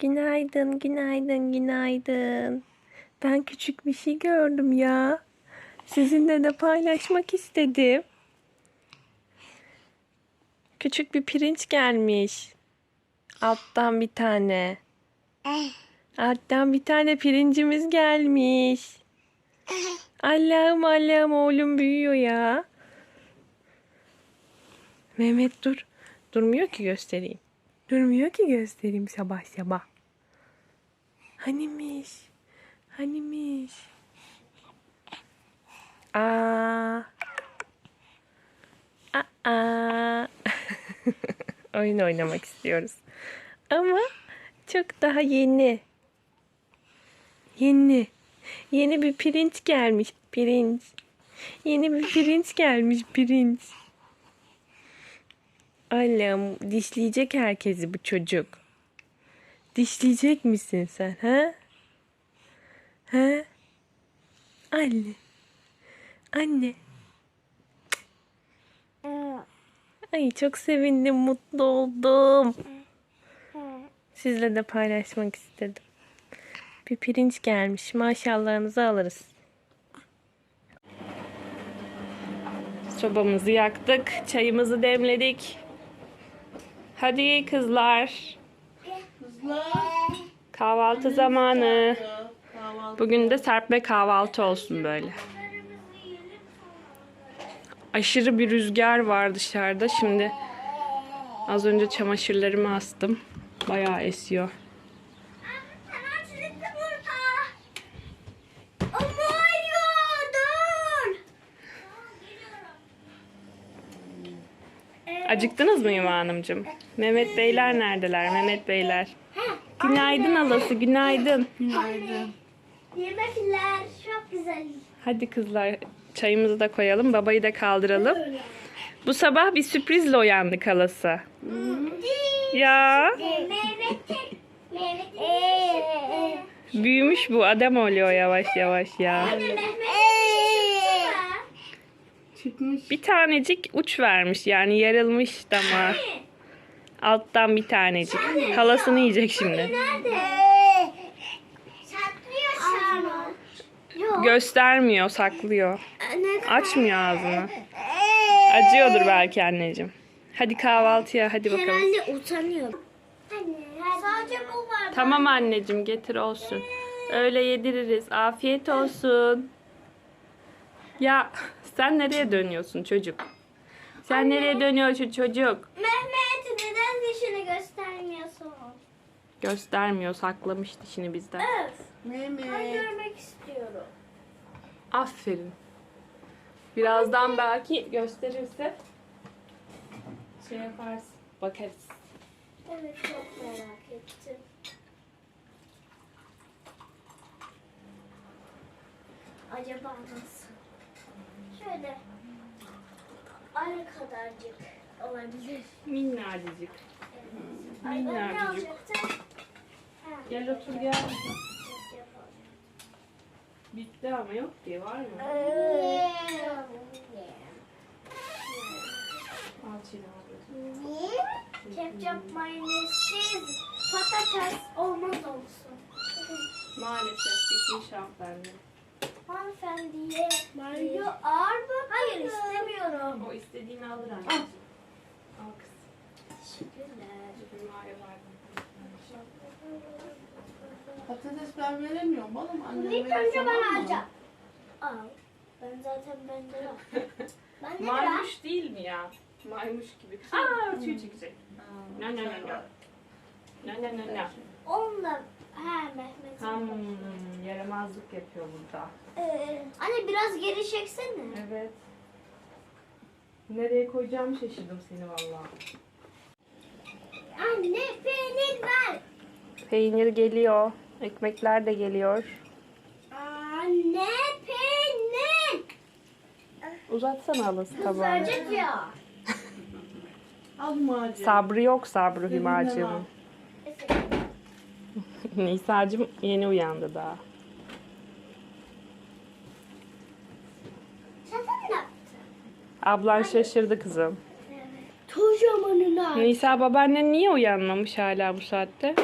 Günaydın, günaydın, günaydın. Ben küçük bir şey gördüm ya. Sizinle de paylaşmak istedim. Küçük bir pirinç gelmiş. Alttan bir tane. Alttan bir tane pirincimiz gelmiş. Allah'ım Allah'ım oğlum büyüyor ya. Mehmet dur. Durmuyor ki göstereyim. Durmuyor ki göstereyim sabah sabah. Hanimiş? Hanimiş? Aa. Aa. Oyun oynamak istiyoruz. Ama çok daha yeni. Yeni. Yeni bir pirinç gelmiş. Pirinç. Yeni bir pirinç gelmiş. Pirinç. Allah'ım dişleyecek herkesi bu çocuk. Dişleyecek misin sen ha? Ha? Anne. Anne. Ay çok sevindim, mutlu oldum. Sizle de paylaşmak istedim. Bir pirinç gelmiş. Maşallahınızı alırız. Sobamızı yaktık. Çayımızı demledik. Hadi kızlar. Kahvaltı zamanı. Bugün de serpme kahvaltı olsun böyle. Aşırı bir rüzgar var dışarıda. Şimdi az önce çamaşırlarımı astım. Bayağı esiyor. Acıktınız mı Yuva Hanımcığım? Mehmet Beyler neredeler? Mehmet Beyler. Günaydın alası, günaydın. Yemekler çok güzel. Hadi kızlar çayımızı da koyalım, babayı da kaldıralım. Bu sabah bir sürprizle uyandık halası. Ya Mehmet Mehmet Ee, büyümüş bu adam oluyor yavaş yavaş ya. Mehmet Çıkmış. Bir tanecik uç vermiş yani yarılmış dama. Alttan bir tanecik. Halasını yiyecek şimdi. Nerede? Saklıyor şu an. Yok. Göstermiyor, saklıyor. Açmıyor ağzını. Acıyordur belki anneciğim. Hadi kahvaltıya hadi bakalım. Herhalde utanıyor. Anne, sadece bu var. Tamam anneciğim getir olsun. Öyle yediririz. Afiyet olsun. Ya sen nereye dönüyorsun çocuk? Sen nereye dönüyorsun çocuk? Dişini göstermiyorsun? Göstermiyor, saklamış dişini bizden. Öf. Ben Mehmet. görmek istiyorum. Aferin. Birazdan belki gösterirse şey yaparsın. Bakarız. Evet çok merak ettim. Acaba nasıl? Şöyle arı kadarcık olabilir. Minnacık. Minnacık. Gel otur gel. Bitti ama yok diye var mı? Al çiğdem Ketçap mayonezsiz patates olmaz olsun. Maalesef bitmiş hanımefendi. Hanımefendiye mayo ağır mı? Hayır istemiyorum. O istediğini alır anneciğim. Patates ben veremiyorum oğlum. Annem İlk verir, önce tamam ben mı? alacağım. Al. Ben zaten bende var. Ben de var. Maymuş değil mi ya? Maymuş gibi. Aa tüy çekecek. Aa, Ne ne ne ne. Ne ne ne ne. Onunla he Mehmet. Tam yaramazlık yapıyor burada. Ee, anne biraz geri çeksene. Evet. Nereye koyacağımı şaşırdım seni valla. Anne peynir ver. Peynir geliyor. Ekmekler de geliyor. Anne peynir. Uzatsana alası tabağını. Kızarcık ya. Al macun. Sabrı yok sabrı Elinden Hümacığım. al. Nisa'cığım yeni uyandı daha. Ablan şaşırdı kızım. Kocamanına. Nisa babaannen niye uyanmamış hala bu saatte?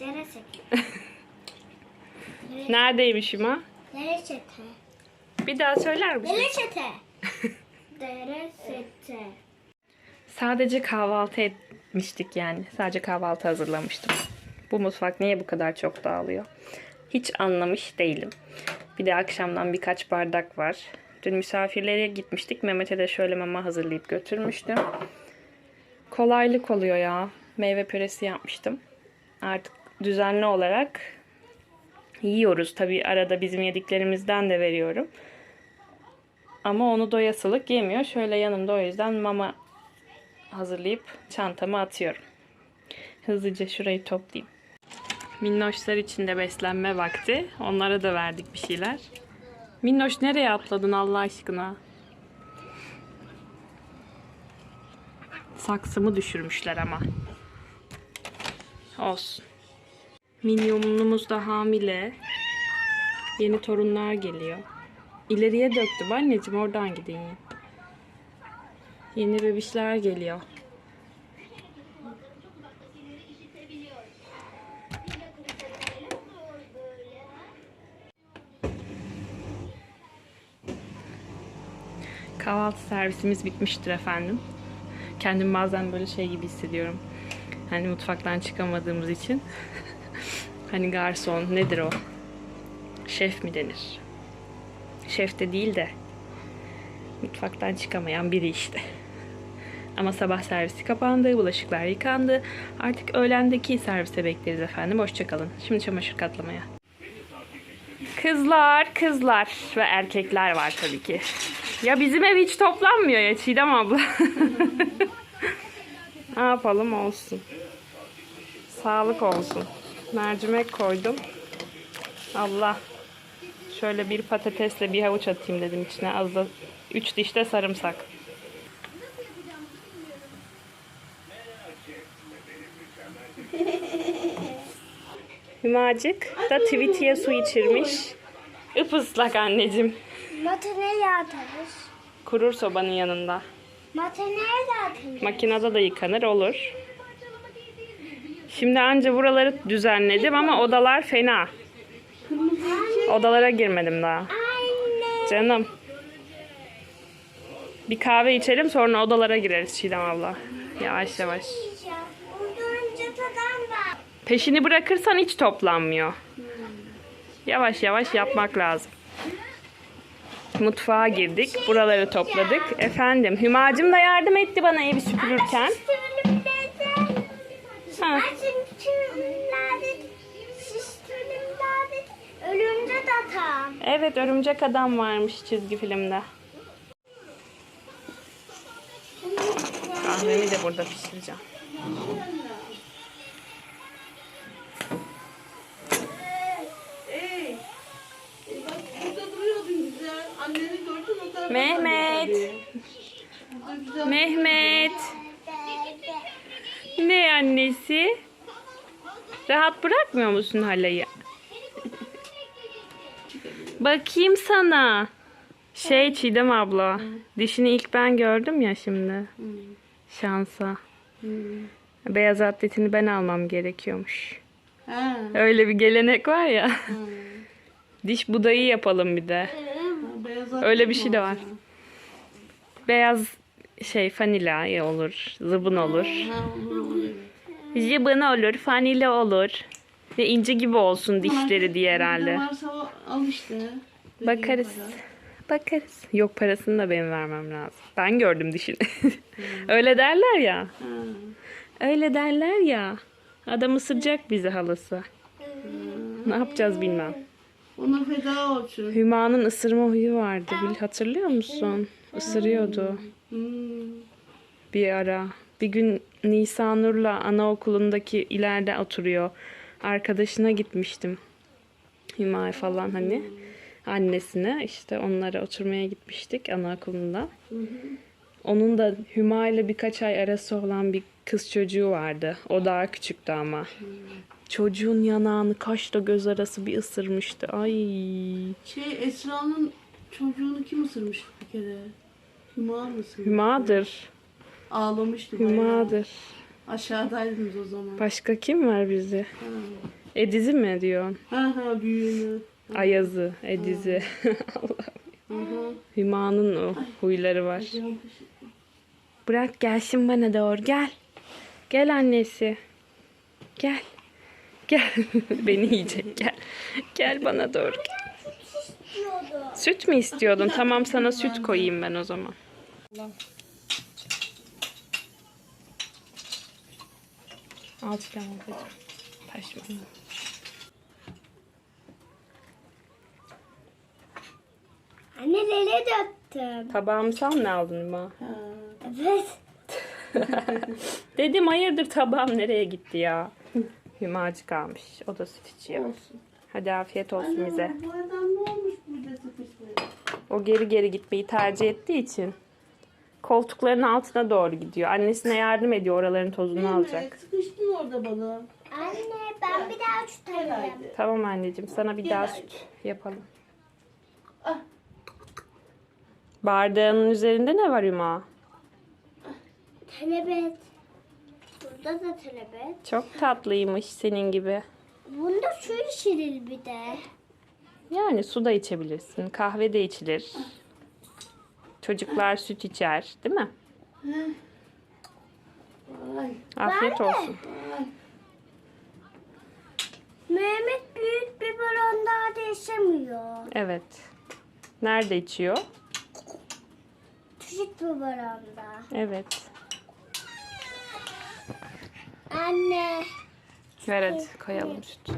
Deresete. Neredeymiş Hüma? Deresete. Bir daha söyler misin? Deresete. Deresete. Sadece kahvaltı etmiştik yani. Sadece kahvaltı hazırlamıştım. Bu mutfak niye bu kadar çok dağılıyor? Hiç anlamış değilim. Bir de akşamdan birkaç bardak var. Dün misafirlere gitmiştik. Mehmet'e de şöyle mama hazırlayıp götürmüştüm. Kolaylık oluyor ya. Meyve püresi yapmıştım. Artık düzenli olarak yiyoruz. Tabii arada bizim yediklerimizden de veriyorum. Ama onu doyasılık yemiyor. Şöyle yanımda o yüzden mama hazırlayıp çantama atıyorum. Hızlıca şurayı toplayayım. Minnoşlar için de beslenme vakti. Onlara da verdik bir şeyler. Minnoş nereye atladın Allah aşkına? Saksımı düşürmüşler ama. Olsun. Minyonumuz da hamile. Yeni torunlar geliyor. İleriye döktüm anneciğim oradan gideyim. Yeni bebişler geliyor. Kahvaltı servisimiz bitmiştir efendim. Kendimi bazen böyle şey gibi hissediyorum. Hani mutfaktan çıkamadığımız için. hani garson nedir o? Şef mi denir? Şef de değil de mutfaktan çıkamayan biri işte. Ama sabah servisi kapandı, bulaşıklar yıkandı. Artık öğlendeki servise bekleriz efendim. Hoşçakalın. Şimdi çamaşır katlamaya. Kızlar, kızlar ve erkekler var tabii ki. Ya bizim ev hiç toplanmıyor ya Çiğdem abla. ne yapalım olsun. Sağlık olsun. Mercimek koydum. Allah. Şöyle bir patatesle bir havuç atayım dedim içine. Az da 3 diş de sarımsak. Hümacık da tweetiye su içirmiş. Ipıslak anneciğim. Mate nereye atarız? Kurur sobanın yanında. Mate nerede atılır? Makinede de yıkanır olur. Şimdi anca buraları düzenledim ama odalar fena. Odalara girmedim daha. Anne. Canım. Bir kahve içelim sonra odalara gireriz Çiğdem abla. Yavaş yavaş. Peşini bırakırsan hiç toplanmıyor. Yavaş yavaş yapmak lazım. Mutfağa girdik. Buraları topladık. Efendim Hümacım da yardım etti bana evi süpürürken. Ha. Evet örümcek adam varmış çizgi filmde. Kahvemi de burada pişireceğim. Mehmet. Mehmet. Ne annesi? Rahat bırakmıyor musun halayı? Bakayım sana. Şey Çiğdem abla. Dişini ilk ben gördüm ya şimdi. Şansa. Beyaz atletini ben almam gerekiyormuş. Ha. Öyle bir gelenek var ya. Diş budayı yapalım bir de. Öyle bir şey de var. Beyaz şey fanila olur, zıbın olur. Zıbın olur, fanila olur. Ve ince gibi olsun dişleri diye herhalde. Varsa al işte. Bakarız. Bakarız. Yok parasını da benim vermem lazım. Ben gördüm dişini. Öyle derler ya. Öyle derler ya. Adam ısıracak bizi halası. Ne yapacağız bilmem. Ona feda olsun. Hüma'nın ısırma huyu vardı. Bil hatırlıyor musun? Isırıyordu Hmm. bir ara. Bir gün Nisanur'la anaokulundaki ileride oturuyor. Arkadaşına gitmiştim. Hüma falan hani. Annesine işte onlara oturmaya gitmiştik anaokulunda. Onun da Hüma ile birkaç ay arası olan bir kız çocuğu vardı. O daha küçüktü ama. Çocuğun yanağını kaşla göz arası bir ısırmıştı. Ay. Şey Esra'nın çocuğunu kim ısırmış bir kere? Hüma mı ısırmış? Hüma'dır. Ağlamıştı bayağı. Hüma'dır. Aşağıdaydınız o zaman. Başka kim var bizde? Ha. Ediz'i mi diyorsun? Ha ha büyüğünü. Ayaz'ı, Ediz'i. Allah. Hı. Hüma'nın o huyları var. Bırak gelsin bana doğru gel. Gel annesi. Gel. Gel. Beni yiyecek gel. Gel bana doğru. gel. Süt mü istiyordun? Tamam sana süt koyayım ben o zaman. Al Çilem ablacığım. Taşma. Anne nereye döktüm? Tabağımı sen mi aldın? Ha. Evet. Dedim hayırdır tabağım nereye gitti ya? Hümacı kalmış. O da süt içiyor. Hadi afiyet olsun bize. Bu adam ne olmuş? O geri geri gitmeyi tercih ettiği için koltukların altına doğru gidiyor. Annesine yardım ediyor oraların tozunu alacak. Sıkıştın orada bana. Anne ben bir daha tutarım. Herhalde. Tamam anneciğim sana bir Gel daha süt yapalım. Ah. Bardağının üzerinde ne var Hüma? Telebet. Burada da telebet. Çok tatlıymış senin gibi. Bunda su içilir bir de. Yani su da içebilirsin. Kahve de içilir. Çocuklar süt içer, değil mi? Afiyet olsun. Mehmet büyük bir balon daha değişemiyor. Evet. Nerede içiyor? Küçük bir balonda. Evet. Anne. Ver hadi koyalım süt.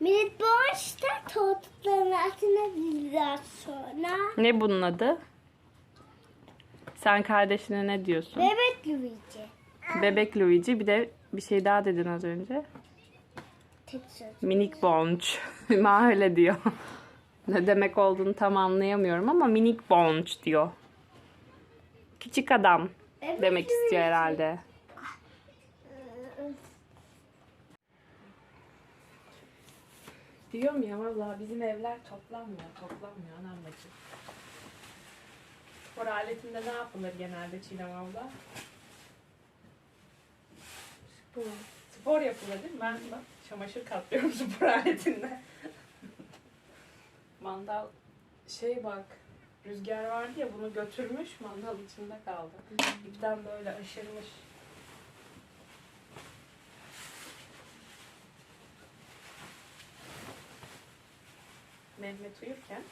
Millet boğaçta biraz sonra. Ne bunun adı? Sen kardeşine ne diyorsun? Bebek Luigi. Bebek Luigi bir de bir şey daha dedin az önce. Minik bonç. Ma öyle diyor. ne demek olduğunu tam anlayamıyorum ama minik bonç diyor. Küçük adam Bebek demek istiyor Luigi. herhalde. Diyorum ya vallahi bizim evler toplanmıyor, toplanmıyor anam bacım. Spor aletinde ne yapılır genelde Çiğdem abla? Spor. Spor yapılır değil mi? Ben bak çamaşır katlıyorum spor aletinde. Mandal şey bak rüzgar vardı ya bunu götürmüş mandal içinde kaldı. İpten böyle aşırmış. Mehmet uyurken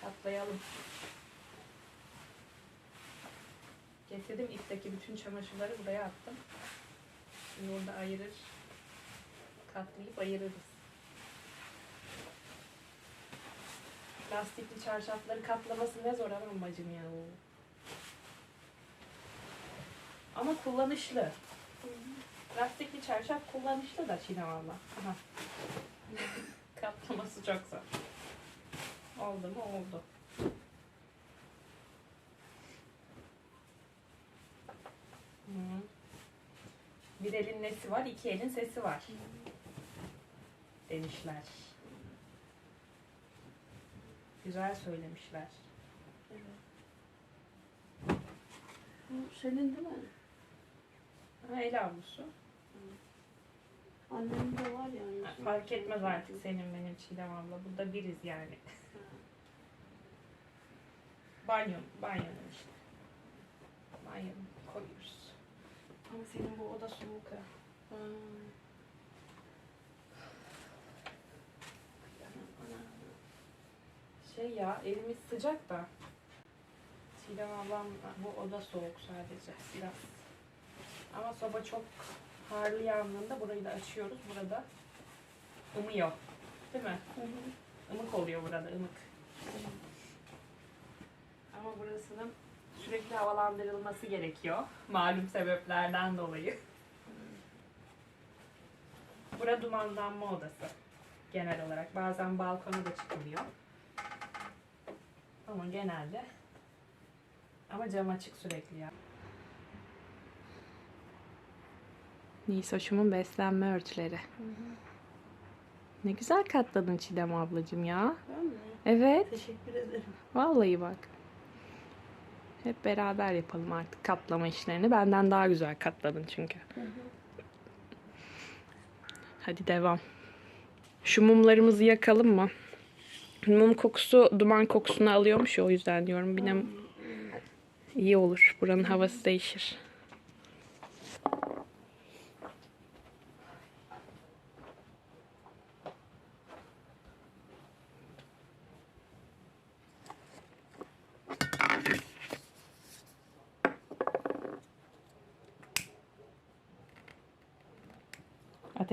katlayalım. Getirdim ipteki bütün çamaşırları buraya attım. Şimdi orada ayırır. Katlayıp ayırırız. Lastikli çarşafları katlaması ne zor anam bacım ya. Ama kullanışlı. Lastikli çarşaf kullanışlı da abla. Aha. Katlaması çok zor. Oldu mu? Oldu. Bir elin nesi var, iki elin sesi var. Demişler. Güzel söylemişler. Bu senin değil mi? Ha, el avlusu. Annemin de var yani. Ha, Fark etmez artık senin benim Çiğdem abla. Burada biriz yani. Banyo, banyonun işte. Banyonun koyuyoruz. Ama senin bu oda soğuk ha. Şey ya evimiz sıcak da. Çiğdem ablam bu oda soğuk sadece biraz. Ama soba çok harlı yandığında burayı da açıyoruz. Burada ımıyor. Değil mi? Imık oluyor burada ımık. Ama burasının sürekli havalandırılması gerekiyor. Malum sebeplerden dolayı. Bura dumanlanma odası. Genel olarak. Bazen balkona da çıkılıyor. Ama genelde ama cam açık sürekli ya. Nisoş'umun beslenme örtüleri. Ne güzel katladın Çiğdem ablacığım ya. Ben mi? Evet. Teşekkür ederim. Vallahi bak. Hep beraber yapalım artık katlama işlerini. Benden daha güzel katladın çünkü. Hadi devam. Şu mumlarımızı yakalım mı? Mum kokusu duman kokusunu alıyormuş ya o yüzden diyorum. Bir de iyi olur. Buranın havası değişir.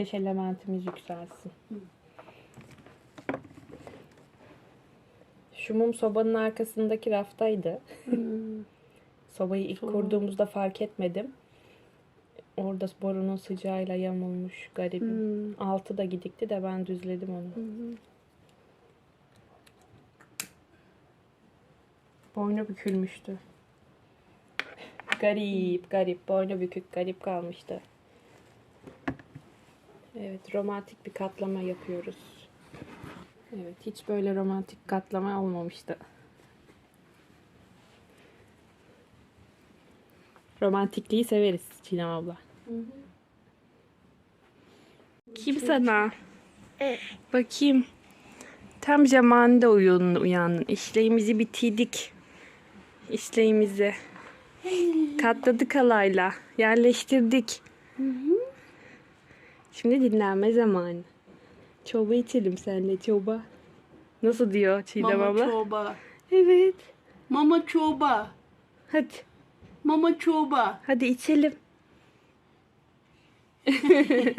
Ateş elementimiz yükselsin. Şu mum sobanın arkasındaki raftaydı. Sobayı ilk kurduğumuzda fark etmedim. Orada borunun sıcağıyla yamulmuş garibim. Altı da gidikti de ben düzledim onu. Boynu bükülmüştü. Garip, garip. Boynu bükük, garip kalmıştı. Evet, romantik bir katlama yapıyoruz. Evet, hiç böyle romantik katlama olmamıştı. Romantikliği severiz Çiğdem abla. Kim sana? Bakayım. Tam zamanında uyandın, uyandın. İşleğimizi bitirdik. İşleğimizi. Katladık halayla. Yerleştirdik. Şimdi dinlenme zamanı. Çorba içelim seninle çorba. Nasıl diyor Çiğdem Mama abla? çorba. Evet. Mama çorba. Hadi. Mama çorba. Hadi içelim.